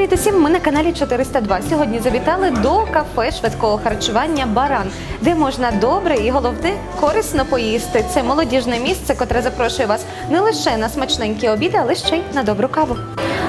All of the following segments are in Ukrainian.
Привіт усім! Ми на каналі 402. Сьогодні завітали до кафе швидкого харчування Баран, де можна добре і головне корисно поїсти. Це молодіжне місце, котре запрошує вас не лише на смачненькі обіди, але ще й на добру каву.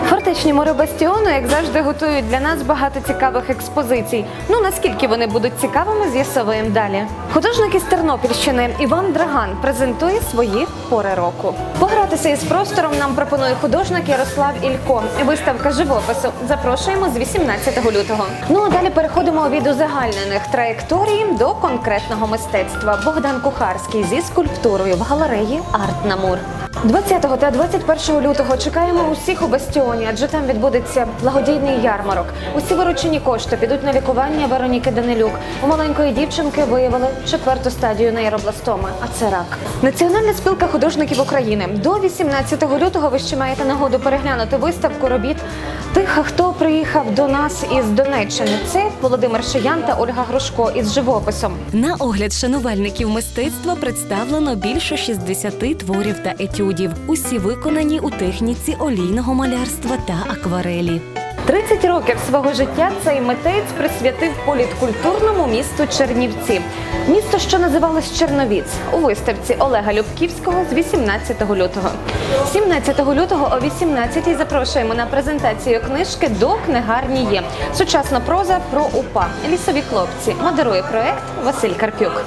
Фортечні море Бастіону, як завжди, готують для нас багато цікавих експозицій. Ну наскільки вони будуть цікавими, з'ясовуємо далі. Художник із Тернопільщини Іван Драган презентує свої пори року. Погратися із простором нам пропонує художник Ярослав Ілько. Виставка живопису. Запрошуємо з 18 лютого. Ну а далі переходимо від узагальнених траєкторій до конкретного мистецтва. Богдан Кухарський зі скульптурою в галереї Арт Намур. 20 та 21 лютого чекаємо усіх у Бастіоні, адже там відбудеться благодійний ярмарок. Усі виручені кошти підуть на лікування Вероніки Данилюк. У маленької дівчинки виявили четверту стадію нейробластоми, а це рак. Національна спілка художників України до 18 лютого ви ще маєте нагоду переглянути виставку робіт тих, хто приїхав до нас із Донеччини. Це Володимир Шиян та Ольга Грушко із живописом. На огляд шанувальників мистецтва представлено більше 60 творів та етюдів. Усі виконані у техніці олійного малярства та акварелі. 30 років свого життя цей митець присвятив політкультурному місту Чернівці. Місто, що називалось Черновіць, у виставці Олега Любківського з 18 лютого. 17 лютого о 18-й запрошуємо на презентацію книжки до книгарні є. Сучасна проза про УПА. Лісові хлопці. Модерує проект Василь Карпюк.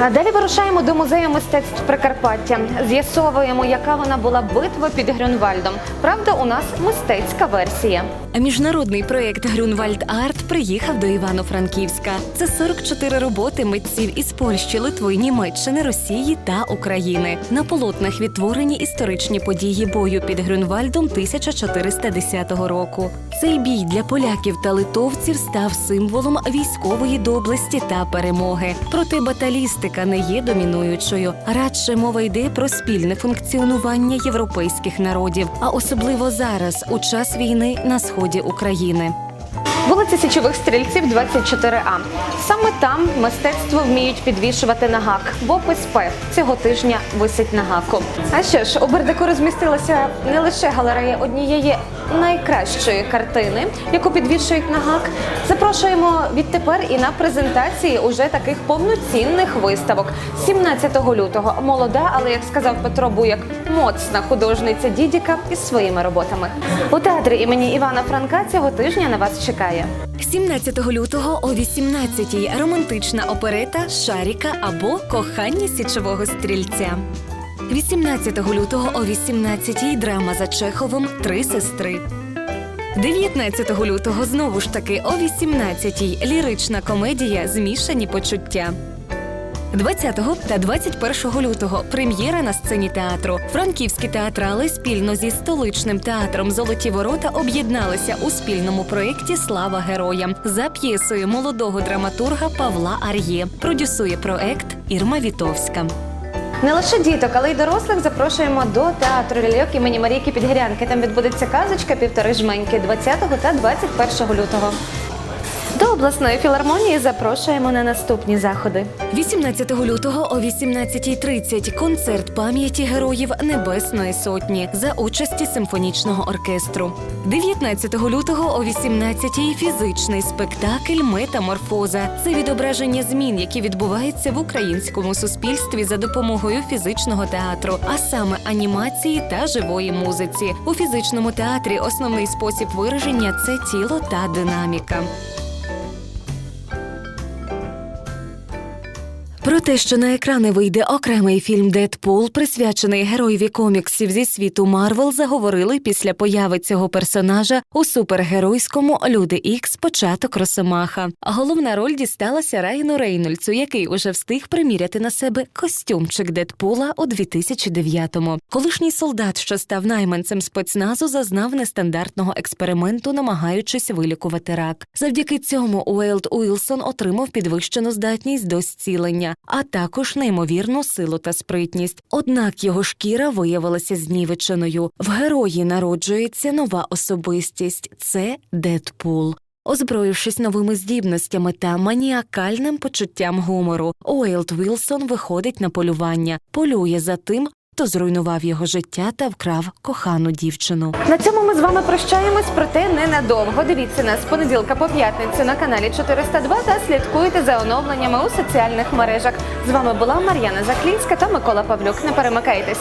А далі вирушаємо до музею мистецтв Прикарпаття. З'ясовуємо, яка вона була битва під Грюнвальдом. Правда, у нас мистецька версія. Міжнародний проєкт Грюнвальд Арт приїхав до Івано-Франківська. Це 44 роботи митців із Польщі, Литви, Німеччини, Росії та України. На полотнах відтворені історичні події бою під Грюнвальдом 1410 року. Цей бій для поляків та литовців став символом військової доблесті та перемоги. Проте баталістика не є домінуючою. Радше мова йде про спільне функціонування європейських народів, а особливо зараз, у час війни на сході України. Вулиця Січових стрільців 24А. Саме там мистецтво вміють підвішувати на гак, бо ПСП цього тижня висить на гаку. А що ж, у Бердику розмістилася не лише галерея однієї найкращої картини, яку підвішують на гак. Запрошуємо відтепер і на презентації уже таких повноцінних виставок. 17 лютого молода, але як сказав Петро Буяк, моцна художниця Дідіка із своїми роботами. У театрі імені Івана Франка цього тижня на вас чекає. 17 лютого о 18-й романтична оперета Шаріка або Кохання січового стрільця. 18 лютого о 18-й драма за Чеховим Три сестри. 19 лютого знову ж таки о 18-й лірична комедія Змішані почуття. 20 та 21 лютого прем'єра на сцені театру. Франківські театрали спільно зі столичним театром Золоті ворота об'єдналися у спільному проєкті Слава героям за п'єсою молодого драматурга Павла Ар'є. Продюсує проект Ірма Вітовська. Не лише діток, але й дорослих запрошуємо до театру ляльок імені Марійки Підгірянки. Там відбудеться казочка півтори жменьки 20 та 21 лютого. Обласної філармонії запрошуємо на наступні заходи. 18 лютого о 18.30 концерт пам'яті героїв Небесної Сотні за участі симфонічного оркестру. 19 лютого о 18.00 фізичний спектакль Метаморфоза. Це відображення змін, які відбуваються в українському суспільстві за допомогою фізичного театру, а саме анімації та живої музиці. У фізичному театрі основний спосіб вираження це тіло та динаміка. Про те, що на екрани вийде окремий фільм Дедпул, присвячений героєві коміксів зі світу Марвел, заговорили після появи цього персонажа у супергеройському Люди Ікс початок Росомаха. Головна роль дісталася Райану Рейнольдсу, який уже встиг приміряти на себе костюмчик Дедпула у 2009-му. Колишній солдат, що став найманцем спецназу, зазнав нестандартного експерименту, намагаючись вилікувати рак. Завдяки цьому Уейлд Уілсон отримав підвищену здатність до зцілення, а також неймовірну силу та спритність. Однак його шкіра виявилася знівеченою. В герої народжується нова особистість це Дедпул. Озброївшись новими здібностями та маніакальним почуттям гумору, Уейлд Вілсон виходить на полювання, полює за тим, хто зруйнував його життя та вкрав кохану дівчину. На цьому ми з вами прощаємось, проте ненадовго. Дивіться нас з понеділка по п'ятницю на каналі 402 та слідкуйте за оновленнями у соціальних мережах. З вами була Мар'яна Заклінська та Микола Павлюк. Не перемикайтесь.